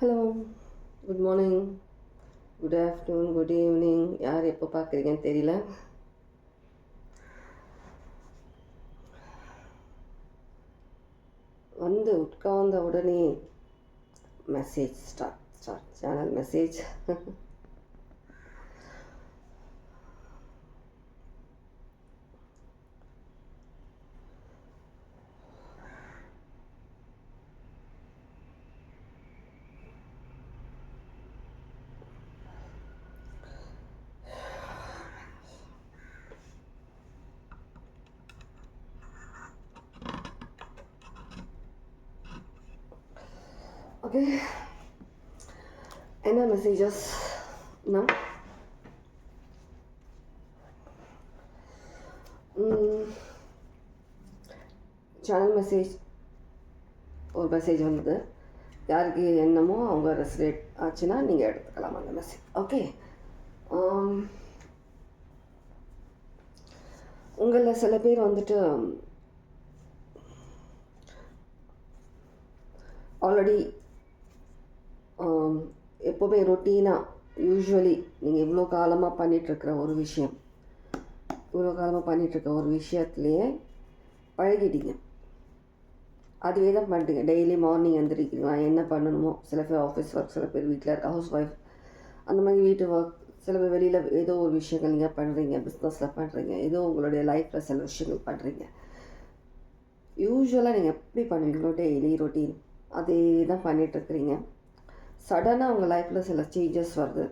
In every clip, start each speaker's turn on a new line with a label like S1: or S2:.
S1: Hello good morning good afternoon good evening யார் எப்போ பார்க்குறீங்கன்னு தெரியல. வந்து உட்கார்ந்த உடனே message start start channel message okay என்ன மெசேஜஸ் மேம் சேனல் மெசேஜ் ஒரு மெசேஜ் வந்தது. யாருக்கு என்னமோ அவங்க ரெசிடேட் ஆச்சுன்னா நீங்கள் எடுத்துக்கலாம் அந்த மெசேஜ் ஓகே உங்களில் சில பேர் வந்துட்டு ஆல்ரெடி எப்போவுமே ரொட்டீனாக யூஸ்வலி நீங்கள் இவ்வளோ காலமாக பண்ணிகிட்ருக்கிற ஒரு விஷயம் இவ்வளோ காலமாக பண்ணிகிட்ருக்க ஒரு விஷயத்துலையே பழகிட்டீங்க. அதுவே தான் பண்ணிட்டீங்க டெய்லி மார்னிங் எழுந்திரிக்கலாம் என்ன பண்ணணுமோ சில பேர் ஆஃபீஸ் ஒர்க் சில பேர் வீட்டில் இருக்க ஹவுஸ் ஒய்ஃப் அந்த மாதிரி வீட்டு ஒர்க் சில பேர் வெளியில் ஏதோ ஒரு விஷயங்கள் நீங்கள் பண்ணுறீங்க பிஸ்னஸில் பண்ணுறீங்க ஏதோ உங்களுடைய லைஃப்பில் சில விஷயங்கள் பண்ணுறீங்க யூஸ்வலாக நீங்கள் எப்படி பண்ணுவீங்களோ டெய்லி ரொட்டீன் அதே தான் பண்ணிகிட்ருக்குறீங்க சடனாக உங்கள் லைஃப்பில் சில சேஞ்சஸ் வருது.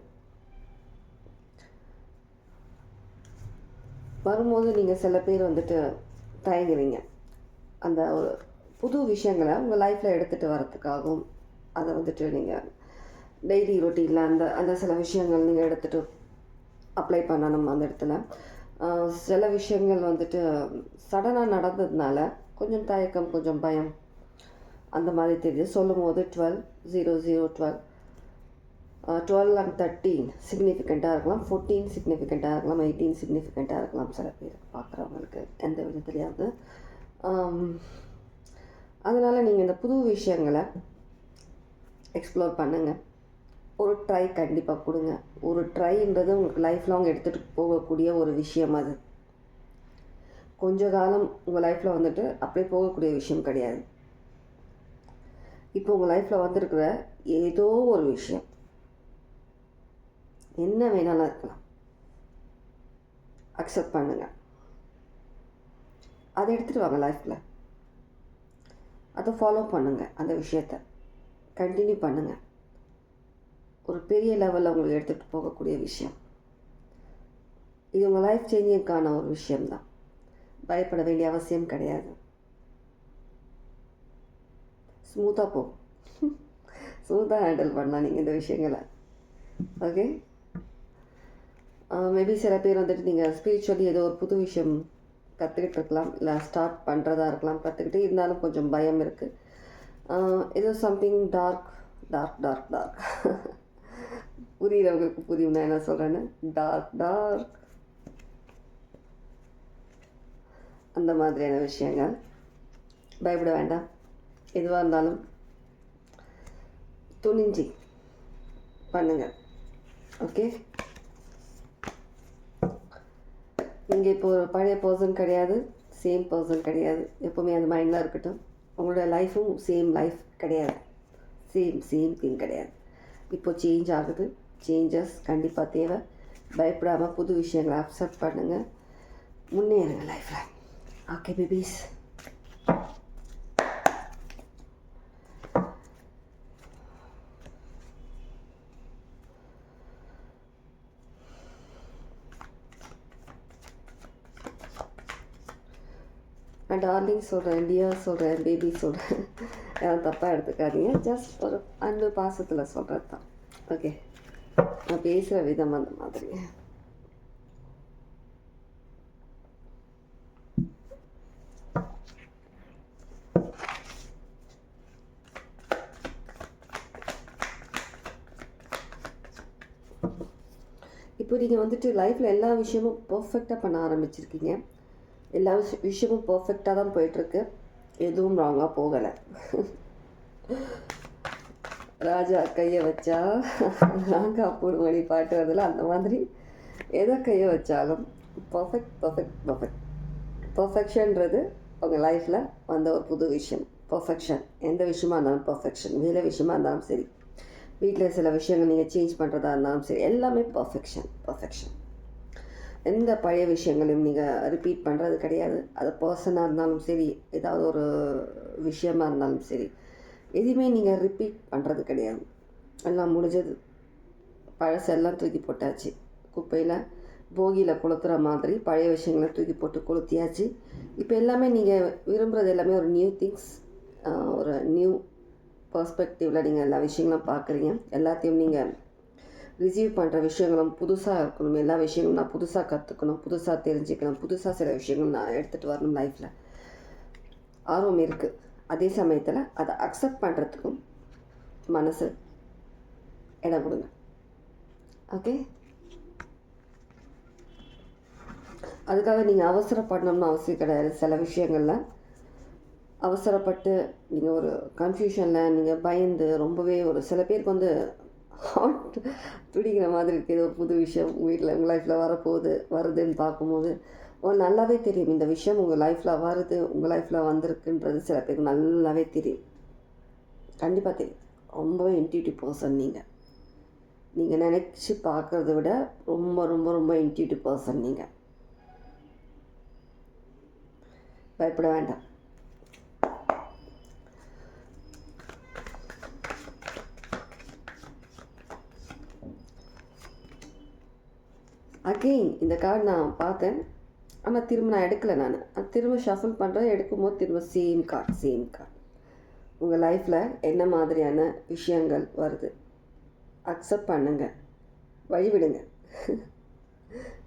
S1: வரும்போது நீங்கள் சில பேர் வந்துட்டு தயங்குறீங்க. அந்த ஒரு புது விஷயங்களை உங்கள் லைஃப்பில் எடுத்துகிட்டு வரத்துக்காகவும் அதை வந்துட்டு நீங்கள் டெய்லி ரொட்டீனில் அந்த அந்த சில விஷயங்கள் நீங்கள் எடுத்துகிட்டு அப்ளை பண்ணணும் அந்த இடத்துல. சில விஷயங்கள் வந்துட்டு சடனாக நடந்ததுனால கொஞ்சம் தயக்கம் கொஞ்சம் பயம் அந்த மாதிரி தெரியுது. சொல்லும் போது twelve zero zero twelve twelve and thirteen சிக்னிஃபிகண்ட்டாக இருக்கலாம். ஃபோர்டீன் சிக்னிஃபிகண்ட்டாக இருக்கலாம். எயிட்டீன் சிக்னிஃபிகண்ட்டாக இருக்கலாம். சில பேர் பார்க்குறவங்களுக்கு எந்த விதத்துலையாவது. Um, அதனால் நீங்கள் இந்த புது விஷயங்களை எக்ஸ்ப்ளோர் பண்ணுங்கள் ஒரு ட்ரை கண்டிப்பாக கொடுங்க. ஒரு ட்ரைன்றது உங்களுக்கு லைஃப் லாங் எடுத்துகிட்டு போகக்கூடிய ஒரு விஷயம் அது. கொஞ்ச காலம் உங்கள் லைஃப்பில் வந்துட்டு அப்படியே போகக்கூடிய விஷயம் கிடையாது. இப்போ உங்கள் லைஃப்பில் வந்திருக்கிற ஏதோ ஒரு விஷயம். என்ன வேணாலும் இருக்கலாம். அக்செப்ட் பண்ணுங்க. அதை எடுத்துகிட்டு வாங்க லைஃப்பில் அதை ஃபாலோ பண்ணுங்கள் அந்த விஷயத்த. கண்டினியூ பண்ணுங்கள் ஒரு பெரிய லெவலில் உங்களுக்கு எடுத்துகிட்டு போகக்கூடிய விஷயம். இது உங்கள் லைஃப் சேஞ்சிங்கான ஒரு விஷயம்தான். பயப்பட வேண்டிய அவசியம் கிடையாது. ஸ்மூத்தாக போகும் ஸ்மூத்தாக ஹேண்டில் பண்ணலாம் நீங்கள் இந்த விஷயங்களை. ஓகே மேபி uh, சில பேர் வந்துட்டு நீங்கள் ஸ்பிரிச்சுவலி ஏதோ ஒரு புது விஷயம் கற்றுக்கிட்டு இருக்கலாம் இல்லை ஸ்டார்ட் பண்ணுறதா இருக்கலாம் கற்றுக்கிட்டு இருந்தாலும் கொஞ்சம் பயம் இருக்குது uh, ஏதோ something dark dark dark dark புரியுறவங்களுக்கு புரியும் நான் என்ன சொல்கிறேன்னு டார்க் டார்க் அந்த மாதிரியான விஷயங்கள். பயப்பட வேண்டாம். எதுவாக இருந்தாலும் துணிஞ்சி பண்ணுங்க. ஓகே நீங்கள் இப்போ ஒரு பழைய பர்சன் கிடையாது சேம் பர்சன் கிடையாது. எப்போவுமே அந்த மைண்டில் இருக்கட்டும். உங்களோட லைஃப்பும் சேம் லைஃப் கிடையாது. சேம் சேம் திங் கிடையாது. இப்போ சேஞ்ச் ஆகுது. சேஞ்சஸ் கண்டிப்பாக தேவை. பயப்படாமல் புது விஷயங்களை அப்செப்ட் பண்ணுங்கள் முன்னேறுங்க லைஃப்பில் ஓகே பேபிஸ் நான் டார்லிங் சொல்கிறேன் டியர் சொல்கிறேன் பேபி சொல்கிறேன் யாரும் தப்பாக எடுத்துக்காதீங்க. ஜஸ்ட் ஒரு அன்பு பாசத்தில் சொல்கிறது தான் ஓகே நான் பேசுகிற விதம் அந்த மாதிரி. இப்போ நீங்கள் வந்துட்டு லைஃப்பில் எல்லா விஷயமும் பர்ஃபெக்டாக பண்ண ஆரம்பிச்சிருக்கீங்க. எல்லா விஷயம் விஷயமும் பர்ஃபெக்டாக தான் போயிட்டுருக்கு. எதுவும் ராங்காக போகலை. ராஜா கையை வச்சா ராங்கா போடுமணி பாட்டு வருதுல அந்த மாதிரி எதை கையை வச்சாலும் பர்ஃபெக்ட் பர்ஃபெக்ட் பர்ஃபெக்ட் பர்ஃபெக்ஷன்றது உங்கள் லைஃப்பில் வந்த ஒரு புது விஷயம். பர்ஃபெக்ஷன் எந்த விஷயமா இருந்தாலும் பர்ஃபெக்ஷன் வேலை விஷயமா இருந்தாலும் சரி. வீட்டில் சில விஷயங்கள் நீங்கள் சேஞ்ச் பண்ணுறதா இருந்தாலும் சரி. எல்லாமே பர்ஃபெக்ஷன் பர்ஃபெக்ஷன் எந்த பழைய விஷயங்களையும் நீங்கள் ரிப்பீட் பண்ணுறது கிடையாது. அது பர்சனாக இருந்தாலும் சரி ஏதாவது ஒரு விஷயமா இருந்தாலும் சரி எதுவுமே நீங்கள் ரிப்பீட் பண்ணுறது கிடையாது. எல்லாம் முடிஞ்சது. பழசெல்லாம் தூக்கி போட்டாச்சு. குப்பையில் போகியில் கொளுத்துற மாதிரி பழைய விஷயங்களை தூக்கி போட்டு கொளுத்தியாச்சு. இப்போ எல்லாமே நீங்கள் விரும்புகிறது எல்லாமே ஒரு நியூ திங்ஸ் ஒரு நியூ பர்ஸ்பெக்டிவில் நீங்கள் எல்லா விஷயங்களும் பார்க்குறீங்க எல்லாத்தையும் நீங்கள் ரிசீவ் பண்ணுற விஷயங்களும் புதுசாக இருக்கணும். எல்லா விஷயங்களும் நான் புதுசாக கற்றுக்கணும் புதுசாக தெரிஞ்சுக்கணும். புதுசாக சில விஷயங்கள் நான் எடுத்துகிட்டு வரணும் லைஃப்பில் ஆர்வம் இருக்குது அதே சமயத்தில் அதை அக்செப்ட் பண்ணுறதுக்கும் மனசு இடம் கொடுங்க. ஓகே அதுக்காக நீங்கள் அவசரப்படணும்னு அவசியம் கிடையாது. சில விஷயங்களில் அவசரப்பட்டு நீங்கள் ஒரு கன்ஃபியூஷனில் நீங்கள் பயந்து ரொம்பவே ஒரு சில பேருக்கு வந்து ஹார்ட் துடிக்கிற மாதிரி இருக்குது ஏதோ ஒரு புது விஷயம் உங்கள் வீட்டில் உங்கள் லைஃப்பில் வரப்போகுது வருதுன்னு பார்க்கும்போது. ஒரு நல்லாவே தெரியும். இந்த விஷயம் உங்கள் லைஃப்பில் வருது உங்கள் லைஃப்பில் வந்திருக்குன்றது சில பேருக்கு நல்லாவே தெரியும். கண்டிப்பாக தெரியும். ரொம்பவே இன்டியூட்டிவ் பர்சன் நீங்கள் நீங்கள் நினச்சி பார்க்குறத விட ரொம்ப ரொம்ப ரொம்ப இன்டியூட்டிவ் பர்சன் நீங்கள் பயப்பட வேண்டாம். அகெயின் இந்த கார்டு நான் பார்த்தேன். ஆனால் திரும்ப நான் எடுக்கலை நான். திரும்ப ஷஃபிள் பண்ணுறேன் எடுக்கும்போது திரும்ப சேம் கார்டு சேம் கார்டு உங்கள் லைஃப்பில் என்ன மாதிரியான விஷயங்கள் வருது? அக்செப்ட் பண்ணுங்க. வழிவிடுங்க.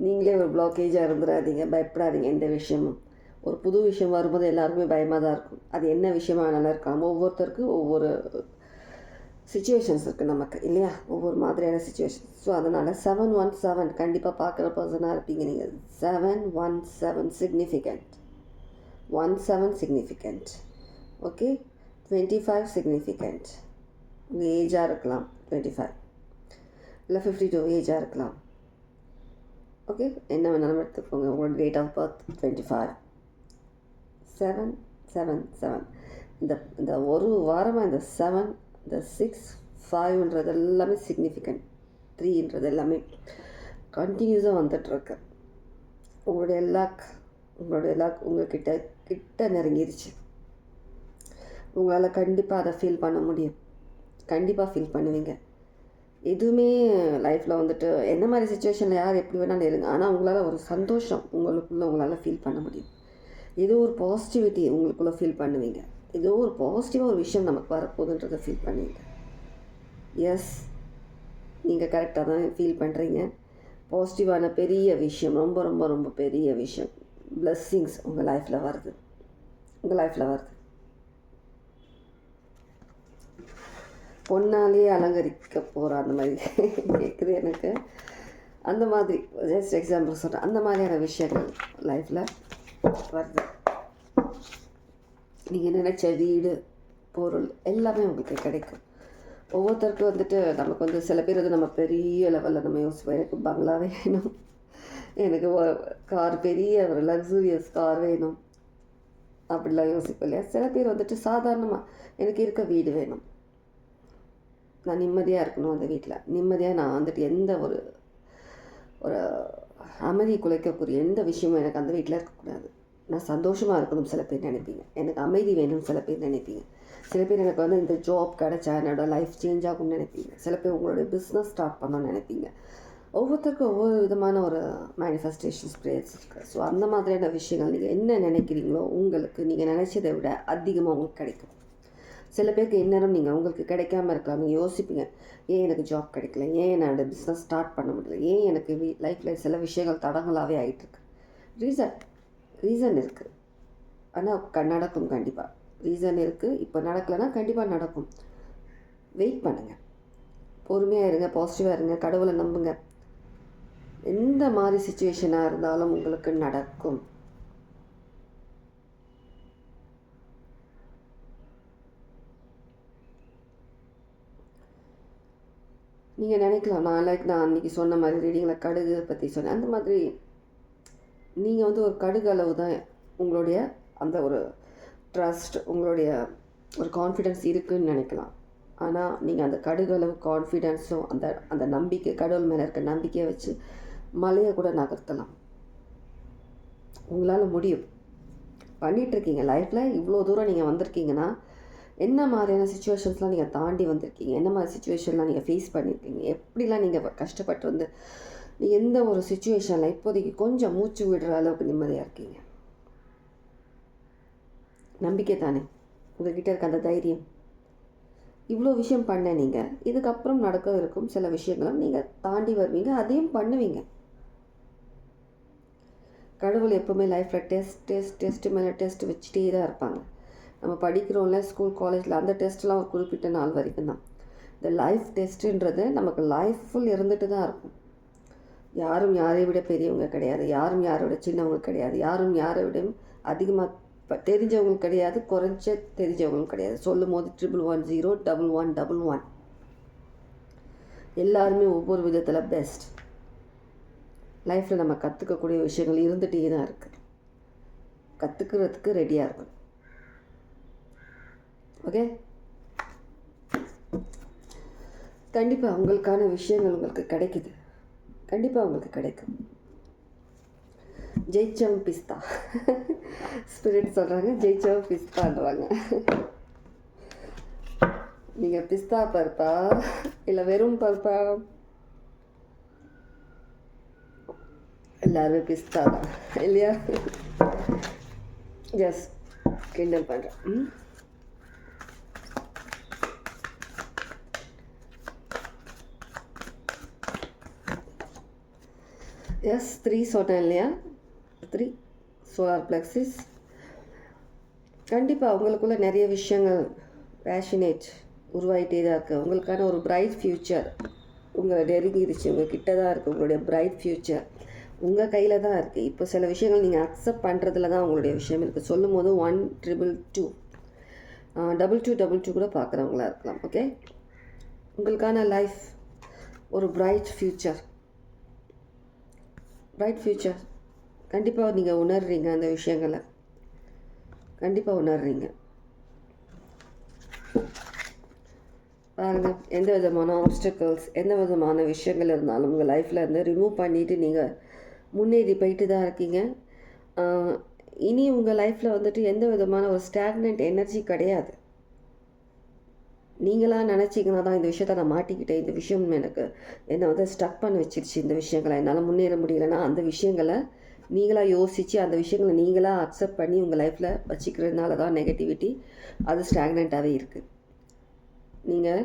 S1: நீங்களே ஒரு பிளாக்கேஜாக இருந்துடாதீங்க பயப்படாதீங்க எந்த விஷயமும். ஒரு புது விஷயம் வரும்போது எல்லாருக்குமே பயமாக தான் இருக்கும். அது என்ன விஷயமா நல்லா இருக்கலாம். ஒவ்வொருத்தருக்கும் ஒவ்வொரு சுச்சுவேஷன்ஸ் இருக்குது நமக்கு இல்லையா? ஒவ்வொரு மாதிரியான சுச்சுவேஷன் ஸோ அதனால் செவன் ஒன் செவன் கண்டிப்பாக பார்க்குற பர்சனாக இருப்பீங்க நீங்கள் seven one seven significant one seven significant okay twenty five significant உங்கள் ஏஜாக இருக்கலாம் டுவெண்ட்டி ஃபைவ் இல்லை ஃபிஃப்டி டூ ஏஜாக இருக்கலாம். ஓகே என்ன வேணாலும் எடுத்துக்கோங்க. உங்களோட date of birth twenty five seven seven seven இந்த இந்த ஒரு வாரமாக இந்த செவன் இந்த சிக்ஸ் ஃபைவ்ன்றது எல்லாமே சிக்னிஃபிகண்ட் த்ரீன்றது எல்லாமே கண்டினியூஸாக வந்துட்டுருக்கு உங்களுடைய லாக் உங்களுடைய லாக் உங்கள்கிட்ட கிட்ட நெருங்கிருச்சு. உங்களால் கண்டிப்பாக அதை ஃபீல் பண்ண முடியும். கண்டிப்பாக ஃபீல் பண்ணுவீங்க. எதுவுமே லைஃப்பில் வந்துட்டு என்ன மாதிரி சுச்சுவேஷனில் யார் எப்படி வேணாலும் இருங்க. ஆனால் உங்களால் ஒரு சந்தோஷம் உங்களுக்குள்ளே உங்களால் ஃபீல் பண்ண முடியும். ஏதோ ஒரு பாசிட்டிவிட்டி உங்களுக்குள்ளே ஃபீல் பண்ணுவீங்க. ஏதோ ஒரு பாசிட்டிவாக ஒரு விஷயம் நமக்கு வரப்போகுதுன்றதை ஃபீல் பண்ணிங்க எஸ் நீங்கள் கரெக்டாக தான் ஃபீல் பண்ணுறீங்க பாசிட்டிவான பெரிய விஷயம் ரொம்ப ரொம்ப ரொம்ப பெரிய விஷயம் பிளஸ்ஸிங்ஸ் உங்கள் லைஃப்பில் வருது. உங்கள் லைஃப்பில் வருது. பொண்ணாலேயே அலங்கரிக்க போகிற அந்த மாதிரி கேட்குது எனக்கு. அந்த மாதிரி ஜஸ்ட் எக்ஸாம்பிள் சொல்கிறேன் அந்த மாதிரியான விஷயங்கள் லைஃப்பில் வருது. நீங்கள் நினச்ச வீடு பொருள் எல்லாமே உங்களுக்கு கிடைக்கும். ஒவ்வொருத்தருக்கும் வந்துட்டு நமக்கு வந்து சில பேர் வந்து நம்ம பெரிய லெவலில் நம்ம யோசிப்போம். எனக்கு பங்களா வேணும். எனக்கு கார் பெரிய ஒரு லக்ஸூரியஸ் கார் வேணும். அப்படிலாம் யோசிப்போம் இல்லையா? சில பேர் வந்துட்டு சாதாரணமாக எனக்கு இருக்க வீடு வேணும். நான் நிம்மதியாக இருக்கணும் அந்த வீட்டில் நிம்மதியாக நான் வந்துட்டு எந்த ஒரு ஒரு அமைதி குலைக்கக்கூடிய எந்த விஷயமும் எனக்கு அந்த வீட்டில் இருக்கக்கூடாது. நான் சந்தோஷமாக இருக்கணும் சில பேர் நினைப்பீங்க. எனக்கு அமைதி வேணும்னு சில பேர் நினைப்பீங்க. சில பேர் எனக்கு வந்து இந்த ஜாப் கிடச்சா என்னோடய லைஃப் சேஞ்ச் ஆகும்னு நினைப்பீங்க. சில பேர் உங்களுடைய பிஸ்னஸ் ஸ்டார்ட் பண்ணணும்னு நினைப்பீங்க. ஒவ்வொருத்தருக்கும் ஒவ்வொரு விதமான ஒரு மேனிஃபெஸ்டேஷன்ஸ் ப்ரேயர்ஸ் இருக்குது ஸோ அந்த மாதிரியான விஷயங்கள் நீங்கள் என்ன நினைக்கிறீங்களோ உங்களுக்கு நீங்கள் நினச்சதை விட அதிகமாக உங்களுக்கு கிடைக்கும். சில பேருக்கு இந்நேரம் நீங்கள் உங்களுக்கு கிடைக்காம இருக்கலாம். நீங்கள் யோசிப்பீங்க ஏன் எனக்கு ஜாப் கிடைக்கல? ஏன் என்னோட பிஸ்னஸ் ஸ்டார்ட் பண்ண முடியல? ஏன் எனக்கு வீ லைஃப்பில் சில விஷயங்கள் தடங்களாகவே ஆகிட்டுருக்கு ரீசன் ரீசன் இருக்குது ஆனால் நடக்கும் கண்டிப்பாக ரீசன் இருக்குது இப்போ நடக்கலைன்னா கண்டிப்பாக நடக்கும். வெயிட் பண்ணுங்கள் பொறுமையாக இருங்க பாசிட்டிவாக இருங்க கடவுளை நம்புங்க. எந்த மாதிரி சுச்சுவேஷனாக இருந்தாலும் உங்களுக்கு நடக்கும். நீங்கள் நினைக்கலாம் நான் லைக் நான் அன்றைக்கி சொன்ன மாதிரி ரீடிங்கில் கடுகு பற்றி சொன்னேன். அந்த மாதிரி நீங்கள் வந்து ஒரு கடுகு அளவு தான் உங்களுடைய அந்த ஒரு ட்ரஸ்ட் உங்களுடைய ஒரு கான்ஃபிடென்ஸ் இருக்குன்னு நினைக்கலாம். ஆனால் நீங்கள் அந்த கடுகு அளவு கான்ஃபிடென்ஸும் அந்த அந்த நம்பிக்கை கடவுள் மேலே இருக்க நம்பிக்கையை வச்சு மலையை கூட நகர்த்தலாம். உங்களால் முடியும். பண்ணிகிட்ருக்கீங்க லைஃப்பில் இவ்வளோ தூரம் நீங்கள் வந்திருக்கீங்கன்னா என்ன மாதிரியான சுச்சுவேஷன்ஸ்லாம் நீங்கள் தாண்டி வந்திருக்கீங்க? என்ன மாதிரி சுச்சுவேஷன்லாம் நீங்கள் ஃபேஸ் பண்ணியிருக்கீங்க எப்படிலாம் நீங்கள் கஷ்டப்பட்டு வந்து எந்த ஒரு சுச்சுவேஷனில் இப்போதைக்கு கொஞ்சம் மூச்சு விடுற அளவுக்கு நிம்மதியாக இருக்கீங்க. நம்பிக்கை தானே? உங்ககிட்ட இருக்க அந்த தைரியம். இவ்வளோ விஷயம் பண்ண நீங்கள் இதுக்கப்புறம் நடக்க இருக்கும் சில விஷயங்களும் நீங்கள் தாண்டி வருவீங்க அதையும் பண்ணுவீங்க. கடவுள் எப்போவுமே லைஃப்பில் டெஸ்ட் டெஸ்ட் டெஸ்ட்டு மேலே டெஸ்ட் வச்சுட்டே தான் இருப்பாங்க. நம்ம படிக்கிறோம்ல ஸ்கூல் காலேஜில் அந்த டெஸ்ட்லாம் ஒரு குறிப்பிட்ட நாள் வரைக்கும் தான். இந்த லைஃப் டெஸ்ட்டுன்றது நமக்கு லைஃப் ஃபுல் இருந்துட்டு தான் இருக்கும். யாரும் யாரை விட பெரியவங்க கிடையாது. யாரும் யாரை விட சின்னவங்க கிடையாது. யாரும் யாரை விட அதிகமாக இப்போ கிடையாது. குறைஞ்ச தெரிஞ்சவங்களும் கிடையாது. சொல்லும் போது triple one zero double one double one எல்லாருமே ஒவ்வொரு விதத்தில் பெஸ்ட் லைஃப்பில் நம்ம கற்றுக்கக்கூடிய விஷயங்கள் இருந்துகிட்டே தான் இருக்குது கற்றுக்கிறதுக்கு ரெடியாக இருக்கும் ஓகே கண்டிப்பாக உங்களுக்கான விஷயங்கள் உங்களுக்கு கிடைக்குது. கண்டிப்பாக உங்களுக்கு கிடைக்கும். ஜெயிச்சவன் பிஸ்தா. ஸ்பிரிட் சொல்கிறாங்க ஜெயிச்சவன் பிஸ்தான்றாங்க. நீங்கள் பிஸ்தா பருப்பா இல்லை வெறும் பருப்பா? எல்லாருமே பிஸ்தா தான் இல்லையா? எஸ் கிண்டல் பண்ணுறேன் எஸ் த்ரீ சொன்னேன் இல்லையா? த்ரீ சோலார் பிளக்ஸிஸ் கண்டிப்பாக உங்களுக்குள்ள நிறைய விஷயங்கள் பேஷனேட் உருவாகிட்டே தான் இருக்குது உங்களுக்கான ஒரு பிரைட் ஃப்யூச்சர் உங்களை நெருங்கிருச்சு. உங்கள் கிட்ட தான் இருக்குது உங்களுடைய பிரைட் ஃப்யூச்சர் உங்கள் கையில் தான் இருக்குது இப்போ சில விஷயங்கள் நீங்கள் அக்செப்ட் பண்ணுறதுல தான் உங்களுடைய விஷயம் இருக்குது சொல்லும் போது one triple two double two double two கூட பார்க்குறவங்களா இருக்கலாம் ஓகே உங்களுக்கான லைஃப் ஒரு பிரைட் ஃப்யூச்சர் பிரைட் ஃப்யூச்சர் கண்டிப்பாக நீங்கள் உணர்றீங்க அந்த விஷயங்களை. கண்டிப்பாக உணர்றீங்க. பாருங்கள் எந்த விதமான ஆப்ஸ்டக்கல்ஸ் எந்த விதமான விஷயங்கள் இருந்தாலும் உங்கள் லைஃப்பில் இருந்து ரிமூவ் பண்ணிவிட்டு நீங்கள் முன்னேறி போயிட்டு தான் இருக்கீங்க. இனி உங்கள் லைஃப்பில் வந்துட்டு எந்த விதமான ஒரு ஸ்டாக்னன்ட் எனர்ஜி கிடையாது. நீங்களாக நினச்சிங்கன்னா தான் இந்த விஷயத்த நான் மாட்டிக்கிட்டேன். இந்த விஷயம் எனக்கு என்னை வந்து ஸ்டக் பண்ண வச்சிருச்சு இந்த விஷயங்களை. என்னால் முன்னேற முடியலன்னா அந்த விஷயங்களை நீங்களாக யோசித்து அந்த விஷயங்களை நீங்களாக அக்செப்ட் பண்ணி உங்கள் லைஃப்பில் வச்சுக்கிறதுனால தான் நெகட்டிவிட்டி அது ஸ்டாக்னண்ட்டாகவே இருக்குது நீங்கள்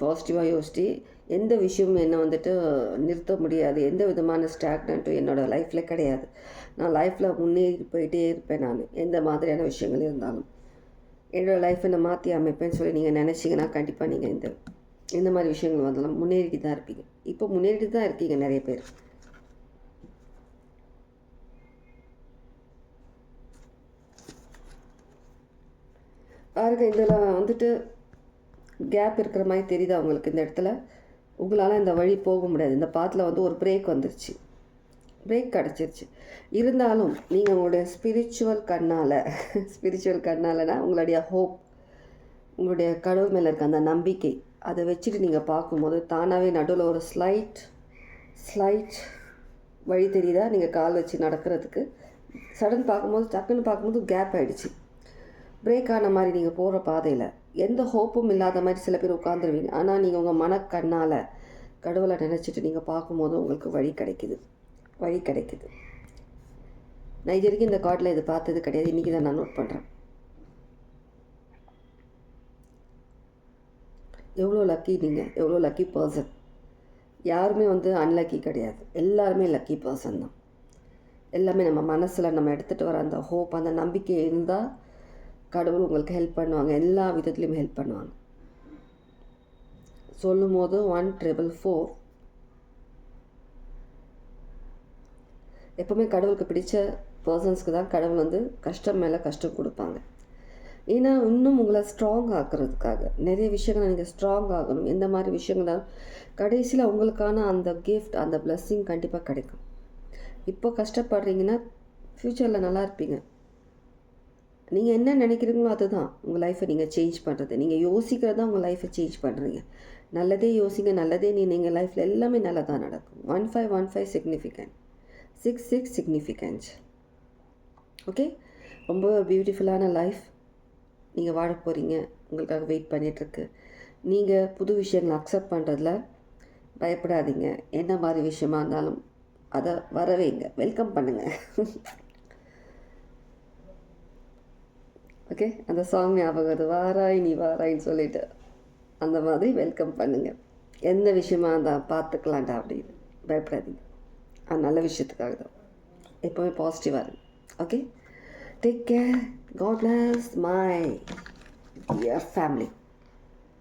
S1: பாசிட்டிவாக யோசிச்சு எந்த விஷயமும் என்னை வந்துட்டு நிறுத்த முடியாது. எந்த விதமான ஸ்டாக்னண்ட்டும் என்னோடய லைஃப்பில் கிடையாது. நான் லைஃப்பில் முன்னேறி போயிட்டே இருப்பேன் நான். எந்த மாதிரியான விஷயங்கள் இருந்தாலும். என்னோடய லைஃப்பை நான் மாற்றி அமைப்பேன்னு சொல்லி நீங்கள் நினச்சிங்கன்னா கண்டிப்பாக நீங்கள் இந்த இந்த மாதிரி விஷயங்கள் வந்தாலும் முன்னேறிட்டு தான் இருப்பீங்க. இப்போ முன்னேறிட்டு தான் இருக்கீங்க நிறைய பேர். பாருங்க இதில் வந்துட்டு கேப் இருக்கிற மாதிரி தெரியுதா உங்களுக்கு இந்த இடத்துல? உங்களால் இந்த வழி போக முடியாது. இந்த பாத்தில் வந்து ஒரு பிரேக் வந்துருச்சு. பிரேக் கிடச்சிருச்சு இருந்தாலும் நீங்கள் உங்களுடைய ஸ்பிரிச்சுவல் கண்ணால் ஸ்பிரிச்சுவல் கண்ணாலனா உங்களுடைய ஹோப் உங்களுடைய கடவுள் மேலே இருக்க அந்த நம்பிக்கை அதை வச்சுட்டு நீங்கள் பார்க்கும்போது தானாகவே நடுவில் ஒரு ஸ்லைட் ஸ்லைட் வழி தெரியுதா? நீங்கள் கால் வச்சு நடக்கிறதுக்கு. சடன் பார்க்கும்போது டக்குன்னு பார்க்கும்போது கேப் ஆகிடுச்சு பிரேக் ஆன மாதிரி நீங்கள் போகிற பாதையில் எந்த ஹோப்பும் இல்லாத மாதிரி சில பேர் உட்காந்துருவீங்க ஆனால் நீங்கள் உங்கள் மனக்கண்ணால் கடவுளை நினச்சிட்டு நீங்கள் பார்க்கும்போது உங்களுக்கு வழி கிடைக்குது. வழி கிடைக்குது. நான் இது வரைக்கும் இந்த கார்டில் இது பார்த்தது கிடையாது. இன்றைக்கி தான் நான் நோட் பண்ணுறேன் எவ்வளோ லக்கி நீங்கள் எவ்வளோ லக்கி பர்சன் யாருமே வந்து அன்லக்கி கிடையாது. எல்லாருமே லக்கி பர்சன் தான். எல்லாமே நம்ம மனசில் நம்ம எடுத்துகிட்டு வர அந்த ஹோப் அந்த நம்பிக்கை இருந்தால் கடவுள் உங்களுக்கு ஹெல்ப் பண்ணுவாங்க. எல்லா விதத்துலேயும் ஹெல்ப் பண்ணுவாங்க. சொல்லும் போது ஒன் ட்ரிபிள் ஃபோர் எப்போவுமே கடவுளுக்கு பிடிச்ச பர்சன்ஸ்க்கு தான் கடவுள் வந்து கஷ்டம் மேலே கஷ்டம் கொடுப்பாங்க. ஏன்னா இன்னும் உங்களை ஸ்ட்ராங் ஆக்குறதுக்காக நிறைய விஷயங்களை நீங்கள் ஸ்ட்ராங் ஆகணும். எந்த மாதிரி விஷயங்கள் கடைசியில் உங்களுக்கான அந்த கிஃப்ட் அந்த பிளஸ்ஸிங் கண்டிப்பாக கிடைக்கும். இப்போ கஷ்டப்படுறீங்கன்னா ஃப்யூச்சரில் நல்லா இருப்பீங்க. நீங்கள் என்ன நினைக்கிறீங்களோ அதுதான். உங்கள் லைஃப்பை நீங்கள் சேஞ்ச் பண்ணுறது நீங்கள் யோசிக்கிறது தான் உங்கள் லைஃப்பை சேஞ்ச் பண்ணுறீங்க நல்லதே யோசிங்க நல்லதே நீ நீங்கள் லைஃப்பில் எல்லாமே நல்லதாக நடக்கும். One five one five significant six six significance okay ரொம்ப ஒரு பியூட்டிஃபுல்லான லைஃப் நீங்கள் வாழ போகிறீங்க உங்களுக்காக வெயிட் பண்ணிகிட்ருக்கு நீங்கள் புது விஷயங்களை அக்செப்ட் பண்ணுறதுல பயப்படாதீங்க. என்ன மாதிரி விஷயமா இருந்தாலும் அதை வரவேங்க வெல்கம் பண்ணுங்கள் ஓகே அந்த சாங் ஞாபகம் வருது. வாராய் நீ வாராயின்னு சொல்லிட்டு அந்த மாதிரி வெல்கம் பண்ணுங்கள் எந்த விஷயமா இருந்தால் பார்த்துக்கலாம்டா அப்படின்னு. பயப்படாதீங்க. நல்ல விஷயத்துக்காக தான். எப்போவுமே பாசிட்டிவாக இருக்கு okay take care god bless my family